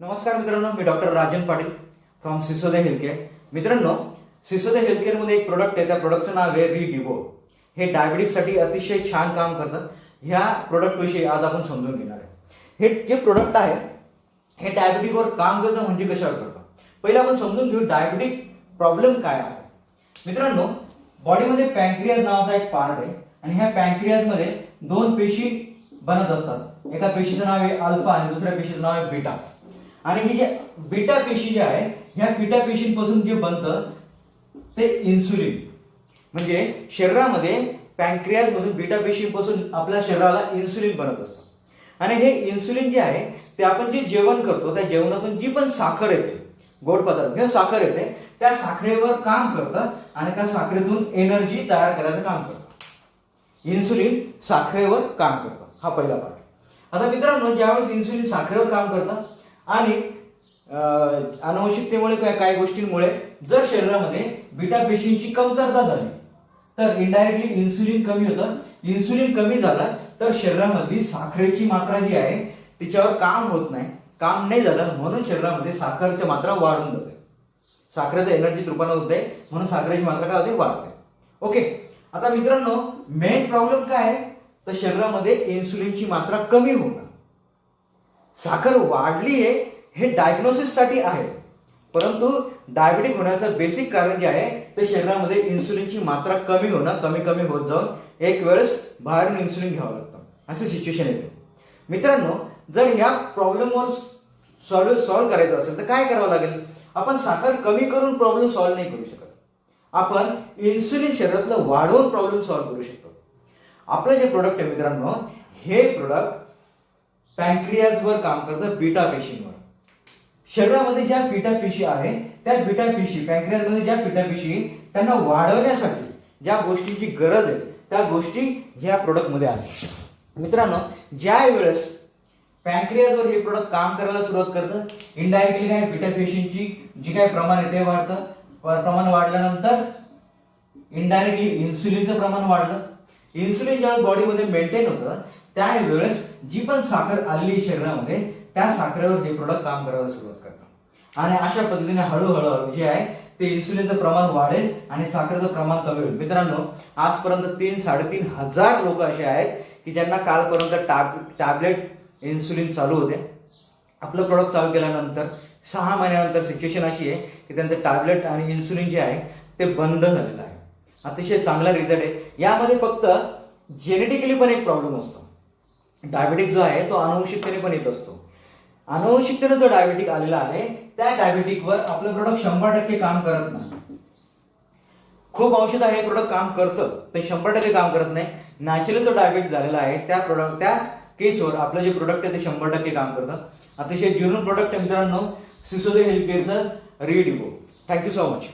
नमस्कार मित्रांनो मी doctor Rajan Patil from Sisode healthcare मित्रांनो सिसोदे हेल्थकेअरमध्ये एक प्रोडक्ट आहे त्या प्रोडक्टचं नाव आहे डिवो हे डायबिटिक्ससाठी अतिशय छान काम करतात ह्या प्रोडक्टविषयी आज आपण समजून घेणार आहे. हे जे प्रोडक्ट आहे हे डायबिटीकवर काम करतं म्हणजे कशावर करतं? पहिलं आपण समजून घेऊ डायबिटिक प्रॉब्लेम काय आहे. मित्रांनो बॉडीमध्ये पॅन्क्रियाज नावाचा एक पार्ट आहे आणि ह्या पॅन्क्रियाजमध्ये दोन पेशी बनत असतात. एका पेशीचं नाव आहे अल्फा आणि दुसऱ्या पेशीचं नाव आहे बीटा आणि हे जे बीटा पेशी जे आहे ह्या बीटा पेशींपासून जे बनतं ते इन्सुलिन म्हणजे शरीरामध्ये पॅन्क्रियाज मधून बीटा पेशींपासून आपल्या शरीराला इन्सुलिन बनत असतं. आणि हे इन्सुलिन जे आहे ते आपण जे जेवण करतो त्या जेवणातून जी पण साखर येते गोड पदार्थ किंवा साखर येते त्या साखरेवर काम करतं आणि त्या साखरेतून एनर्जी तयार करायचं काम करतं. इन्सुलिन साखरेवर काम करतं. हा पहिला पार्ट आता मित्रांनो ज्यावेळेस इन्सुलिन साखरेवर काम करतं आणि अं, अनुवंशिकतेमुळे काय काही गोष्टींमुळे जर शरीरामध्ये बीटा पेशींची कमतरता झाली तर इनडायरेक्टली इन्सुलिन कमी होतं. इन्सुलिन कमी झालं तर शरीरामधली साखरेची मात्रा जी आहे तिच्यावर काम होत नाही. काम नाही झालं म्हणून शरीरामध्ये साखरची मात्रा वाढून जाते. साखरेचं एनर्जीत रूपानं होते म्हणून साखरेची मात्रा काय होते? वाढते. ओके आता मित्रांनो मेन प्रॉब्लेम काय आहे? तर शरीरामध्ये इन्सुलिनची मात्रा कमी होणं. साखर वाढली आहे हे डायग्नोसिससाठी आहे. परंतु डायबिटिक होण्याचं बेसिक कारण जे आहे ते शरीरामध्ये इन्सुलिनची मात्रा कमी होणं कमी कमी होत जाऊन एक वेळेस बाहेरून इन्सुलिन घ्यावं लागतं. असे सिच्युएशन येते. मित्रांनो जर ह्या प्रॉब्लेमवर सॉल्व सॉल्व्ह करायचं असेल तर काय करावं लागेल? आपण साखर कमी करून प्रॉब्लेम सॉल्व्ह नाही करू शकत. आपण इन्सुलिन शरीरातलं वाढवून प्रॉब्लेम सॉल्व्ह करू शकतो. आपलं जे प्रोडक्ट आहे मित्रांनो हे प्रोडक्ट पॅन्क्रियाजवर काम करतं बीटा पेशींवर. शरीरामध्ये ज्या बीटा पेशी आहे त्या बीटा पेशी पॅन्क्रियाजमध्ये ज्या बीटा पेशी त्यांना वाढवण्यासाठी ज्या गोष्टींची गरज आहे त्या गोष्टी ह्या प्रोडक्टमध्ये आहेत मित्रांनो ज्या वेळेस पॅन्क्रियाजवर हे प्रोडक्ट काम करायला सुरुवात करतं इनडायरेक्टली काय बीटा पेशींची जी काय प्रमाण आहे ते वाढतं. प्रमाण वाढल्यानंतर इनडायरेक्टली इन्सुलिनचं प्रमाण वाढलं. इन्सुलिन ज्यावेळेस बॉडीमध्ये मेंटेन होतं त्यावेळेस जी पण साखर आली शरीरामध्ये त्या साखरेवर हे प्रोडक्ट काम करायला सुरुवात करतं आणि अशा पद्धतीने हळूहळू हळू जे आहे ते इन्सुलिनचं प्रमाण वाढेल आणि साखरेचं प्रमाण कमी होईल. मित्रांनो आजपर्यंत तीन साडेतीन हजार लोक असे आहेत की ज्यांना कालपर्यंत टॅब टॅबलेट इन्सुलिन चालू होते. आपलं प्रोडक्ट चालू केल्यानंतर सहा महिन्यानंतर सिच्युएशन अशी आहे की त्यांचं टॅबलेट आणि इन्सुलिन जे आहे ते बंद झालेलं आहे. अतिशय चांगला रिझल्ट आहे. यामध्ये फक्त जेनेटिकली पण एक प्रॉब्लेम असतो. डायबेटिक जो आहे तो अनुवंशिकतेने पण येत असतो. अनुवंशिकतेने जो डायबेटिक आलेला आहे त्या डायबेटिकवर आपलं प्रोडक्ट शंभर टक्के काम करत नाही. खूप औषध आहे प्रोडक्ट काम करतं ते शंभर टक्के काम करत नाही. नॅचरली जो डायबेटिक झालेला आहे त्या प्रोडक्ट त्या केसवर आपलं जे प्रोडक्ट आहे ते शंभर टक्के काम करतं. अतिशय जुनून प्रोडक्ट आहे मित्रांनो Sisode health केअरचं radio thank you so much